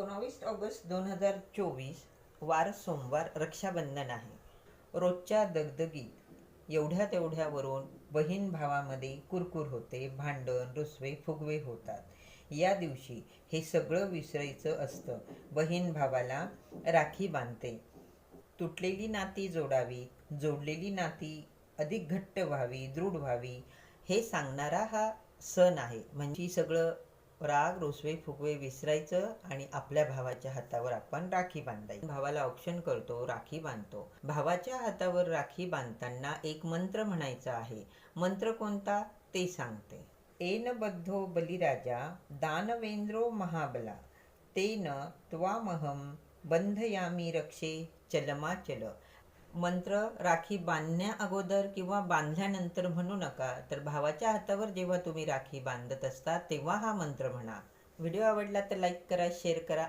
एकोणावीस ऑगस्ट दोन हजार चोवीस वार सोमवार रक्षाबंधन आहे. रोजच्या दगदगीत एवढ्या तेवढ्यावरून बहीण भावामध्ये कुरकुर होते भांडण रुसवे फुगवे होतात. या दिवशी हे सगळं विसरायचं असतं. बहीण भावाला राखी बांधते. तुटलेली नाती जोडावी जोडलेली नाती अधिक घट्ट व्हावी दृढ व्हावी हे सांगणारा हा सण आहे. म्हणजे सगळं राग रोसवे फुगवे विसरायचं आणि आपल्या भावाच्या हातावर आपण राखी बांधायची. भावाला औक्षण करतो राखी बांधतो. भावाच्या हातावर राखी बांधताना एक मंत्र म्हणायचा आहे. मंत्र कोणता? ते सांगते. एन बद्धो बलिराजा दानवेंद्रो महाबला. तेन त्वामहम बंधयामी रक्षे चलमाचल. मंत्र राखी बांधण्या अगोदर किंवा बांधल्यानंतर म्हणू नका. तर भावाच्या हातावर जेव्हा तुम्ही राखी बांधत असता तेव्हा हा मंत्र म्हणा. व्हिडिओ आवडला तर लाईक करा शेअर करा.